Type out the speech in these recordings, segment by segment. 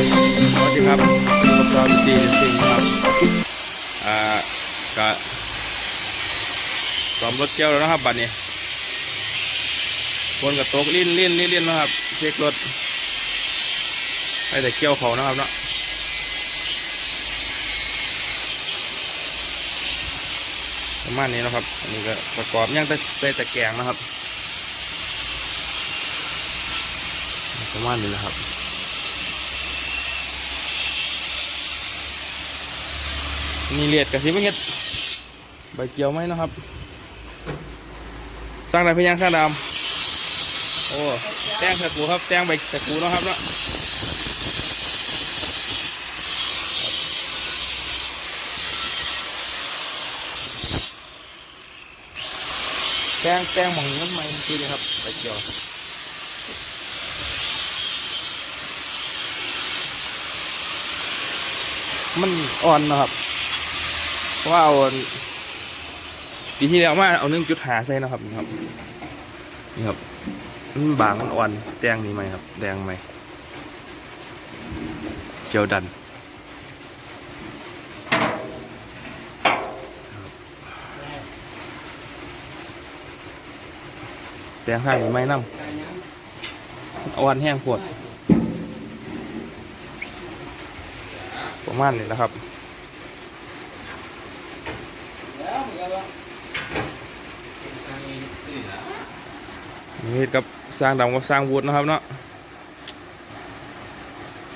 สวัสดีครับอยู่กับเราจีนซิงครับอ่าก็ซ้อมรถเกี่ยวแล้วนะครับบัดนี้คนกับโต๊ะลิ้นลิ้นลิ้นลิ้นนะครับเช็ครถให้แต่เกี่ยวเขานะครับเนาะประมาณนี้นะครับ อันนี้ก็ประกอบย่างแต่ใส่แต่แกงนะครับ ประมาณนี้นะครับ นี่เลียดกับที่ไม่เห็ดใบเกียวไหมนะครับ สร้างได้เพียงสร้างดำโอ้แตงตะกูครับแตงใบตะกูนะครับเนาะแตงแตงหมองนี้มันใหม่จริงๆเลยครับใบเกียวมันอ่อนนะครับ เพราะว่าเอาปีที่แล้วมาเอาหนึ่งจุดหาใส่นะครับนี่ครับนี่ครับมันบางมันอ่อนแดงนี่ไหมครับ แดงไหมเจียวดันแดงข้างนี่ไหมน้ำอ่อนแห้งปวดประมาณนี้นะครับ นี่กับสร้างดำกับสร้างวูดนะครับเนาะ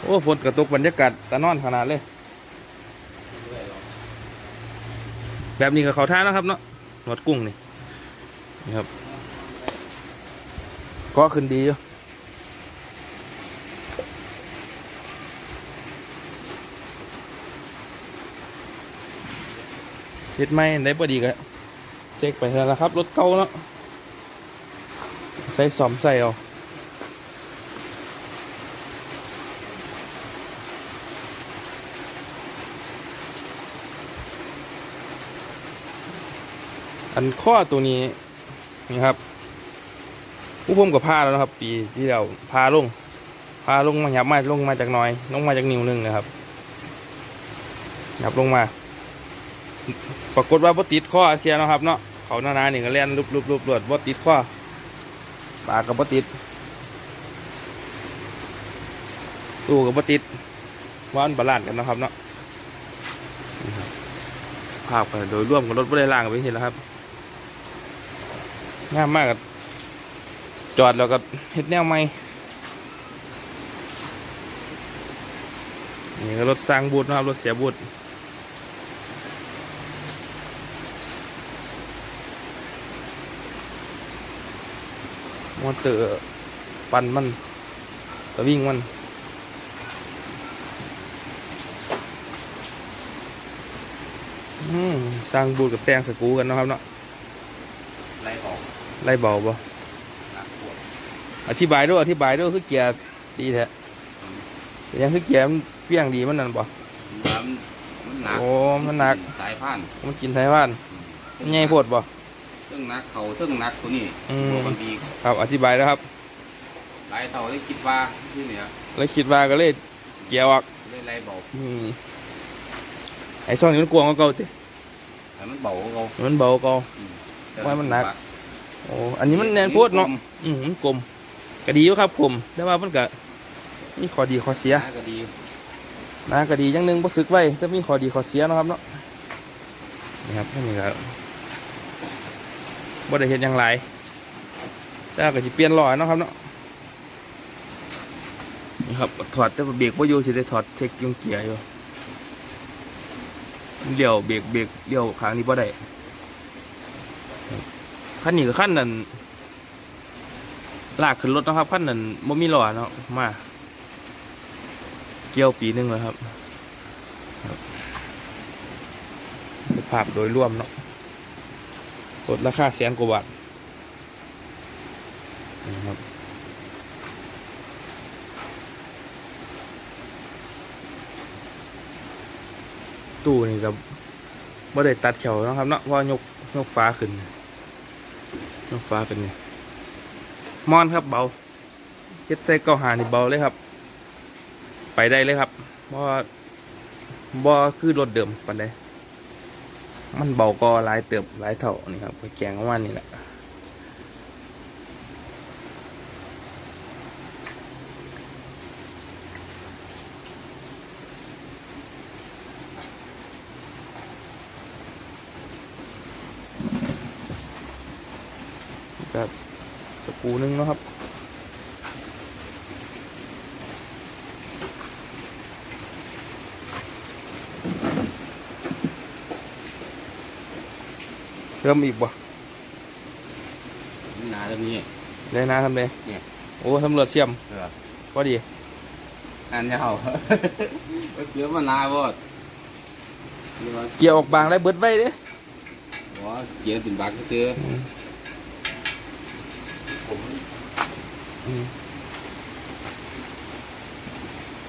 โอ้ฝนกระตกบรรยากาศตะนอนขนาดเลย แบบนี้กับเขาท่านะครับเนาะหนวดกุ้งนี่นี่ครับ ก็ขึ้นดีอยู่เฮ็ดไม่ได้พอดีก็เซ็กไปแล้วละครับ รถเก่าเนาะ ใส่สอมใส่เอาอันข้อตัวนี้นี่ครับ ผู้ผมกับพาแล้วนะครับ ปีที่เราพาลงพาลงมาหยับมาลงมาจากน้อย ลงมาจากนิ้วหนึ่งนะครับหยับลงมา ปรากฏว่าบ่ติดข้อเทียนนะครับเนาะเขาหน้าหนาหนี่ก็เล่นรูปๆๆรวดบ่ติดข้อ ปากกับปติดตู้กับปติดว่านบาลานกันนะครับเนาะภาพกันโดยร่วมกับรถบริล่างไปเห็นแล้วครับง่ายมากกับจอดแล้วก็เฮ็ดแนวใหม่นี่ก็รถสร้างบูธนะครับรถเสียบูธ มอเตอร์ปั่นมันตะวิ่งมันอืมสร้างบูดกับแตงสกรูกันเนาะครับเนาะไล่ออกไล่เบาบ่หนักปวดอธิบายด้วยอธิบายด้วยคือเกียร์ดีแท้แต่ยังคือเกียร์มันเปี้ยงดีมันนั่นบ่น้ำมันหนักโอ้มันหนักสายพันธุ์มันกินไทยว่านมันใหญ่โพดบ่ ซึ่งหนักเขาซึ่งหนักตัวนี้อืมตัวมันดีครับอธิบายแล้วครับ หลายเท่าได้คิดว่าที่เหนือแล้วคิดว่าก็เลยเกียร์ออกได้ไล่เบาอืมไอ้ซ่องนี่มันกวางกว่าเก่าติแต่มันเบาเขามันเบากว่าเก่า แต่ว่ามันหนัก โอ้อันนี้มันแน่นโพดเนาะอืมมันกลมก็ดีอยู่ครับกลมแต่ว่ามันก็มีข้อดีข้อเสีย หนักก็ดีนะก็ดีอย่างหนึงบ่สึกไว้แต่มีข้อดีข้อเสียเนาะครับเนาะนี่ครับนี่ก็ บ่ได้เฮ็ดหยังหลายแต่ก็สิเปลี่ยนล้อเนาะครับเนาะนี่ครับถอดแต่ว่าเบรกบ่อยู่สิได้ถอดเช็คยุงเกียร์อยู่เลี้ยวเบรกเบรกเลี้ยวข้างนี้บ่ได้คันนี้ก็คันนั้นลากขึ้นรถนะครับคันนั้นบ่มีล้อเนาะมาเกี่ยวปีหนึ่งแล้วครับ สภาพโดยรวมเนาะ รถราคาแสนกว่าบาทนะครับตู้นี่ก็บ่ได้ตัดเขียวนะครับเนาะเพราะยกยกฟ้าขึ้น ยกฟ้าขึ้นนี่มอนครับเบาเฮ็ดใจเก้าหานี่เบาเลยครับ ไปได้เลยครับเพราะบ่คือรถเดิมปันใด มันเบาก็หลายเติบหลายเท่านี่ครับแกงประมาณนี้แหละก็สกูนึงนะครับ เชื่อมอีกบ่หนาตรงนี้ได้นะทำเลยเนี่ยโอ้ตำรวจเชื่อมเออพอดีอันยาวเสือมานาบ่นี่ว่าเกี่ยวออกบางได้เบิดไว้เด้บ่เกียร์เป็นบักซื้อผม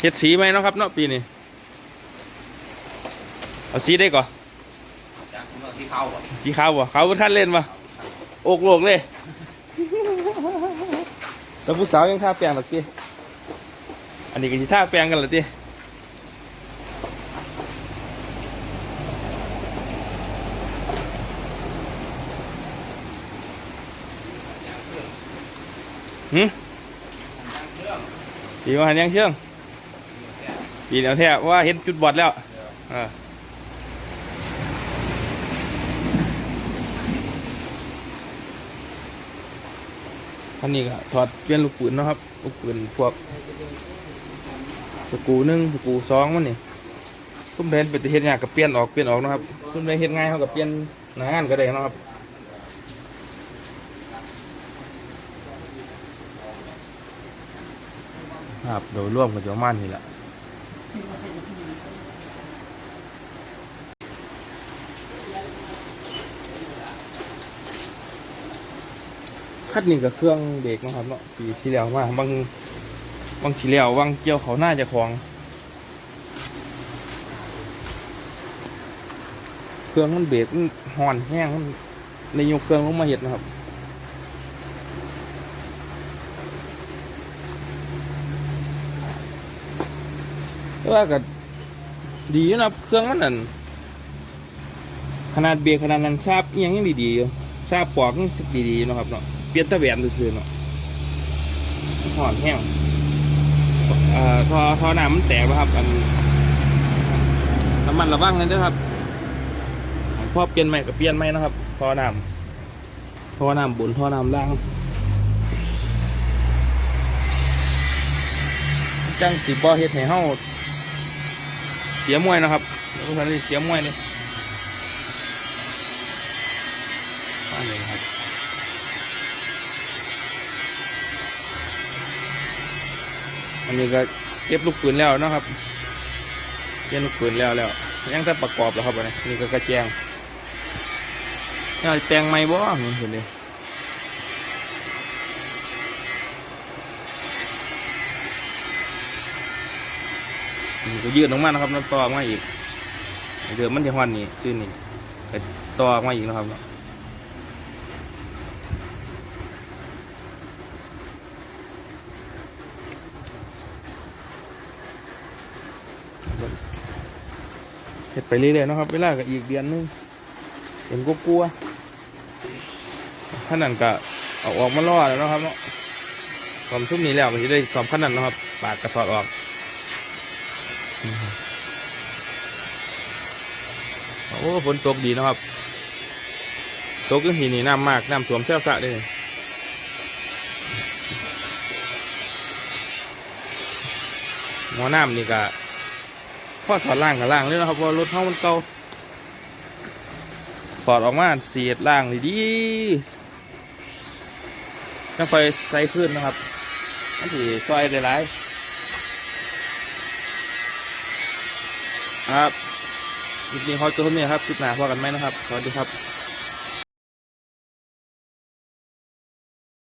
เฮ็ดสีไหมเนาะครับเนาะปีนี้เอาสีได้ก่อน ชี้เข้าบ่สีขาวบ่ขาวบ่ท่านเล่นบ่อกโลกเลยแต่ผู้สาวยังท่าแปลงหรอกติอันนี้ก็สิท่าแปลงกันเหรอติหืมปีมาหันยังเชื่องปีแล้วแท้ว่าเห็นจุดบอดแล้วเออ อันนี้ก็ถอดเปลี่ยนลูกปืนนะครับลูกปืนพวกสกูหนึ่งสกูสองมันนี่ซุ้มเดนเป็นตะเฮ็ดยากกับเปลี่ยนออกเปลี่ยนออกนะครับซุ้มเดนเฮ็ดง่ายเขากับเปลี่ยนหน้างานก็ได้นะครับครับโดยร่วมกับเจ้ามันนี่แหละ คัดนี่กับเครื่องเบรกนะครับเนาะปีที่แล้วมาบางบางทีแล้วบางเกี่ยวเขาหน้าจะของ เครื่องมันเบรกมันหอนแห้งมันในยกเครื่องลงมาเห็ดนะครับแต่ว่าก็ดีนะครับเครื่องมันนั่นขนาดเบรกขนาดนั้นชาบยังยังดีๆอยู่ชาบปอกยังดีๆนะครับเนาะ ปลี่ยนตะแหวนซื่อๆเนาะหอนแห้งเอ่อทอทอน้ำมันแตกนะครับอันน้ำมันระวังเลยนะครับพอเปลี่ยนใหม่ก็เปลี่ยนใหม่นะครับท่อน้ำท่อน้ำบนท่อน้ำล่างจังสิบ่เฮ็ดให้เฮาเสียมวยนะครับแล้วก็ทันได้เสียมวยเลยอันนี้นะครับ อันนี้ก็เก็บลูกปืนแล้วนะครับเก็บลูกปืนแล้วแล้วยังแต่ประกอบแล้วครับอันนี้นี่ก็กระแจงน่าแปลงไม่บ่เห็นเห็นเลยก็ยืดออกมานะครับน้ำต่อออกมาอีกเดิมมันจะหวันนี่ชื่อนี่ต่อมาอีกนะครับ เห็ดไปเรื่อยๆนะครับ เวลาก็อีกเดือนนึงเห็นกลัวๆขนาดก็เอาออกมาล่อแล้วนะครับเนาะความชุ่มนี้แล้วมันจะได้ความขนาดนะครับ ปากกระถอดออกโอ้ฝนตกดีนะครับตกก็ทีนี่น้ำมากน้ำท่วมแซ่บสะเลยหมอน้ำนี่ก็ พ่อถอดล่างกับล่างเลยนะครับว่ารถเท่ามันเก่าถอดออกมาเสียดล่างดีๆต้องคอยใส่ขึ้นนะครับนั่นถือซอยหลายๆครับคลิปนี้เขาจะเท่านี้ครับคลิปหน้าพอกันไหมนะครับ สวัสดีครับ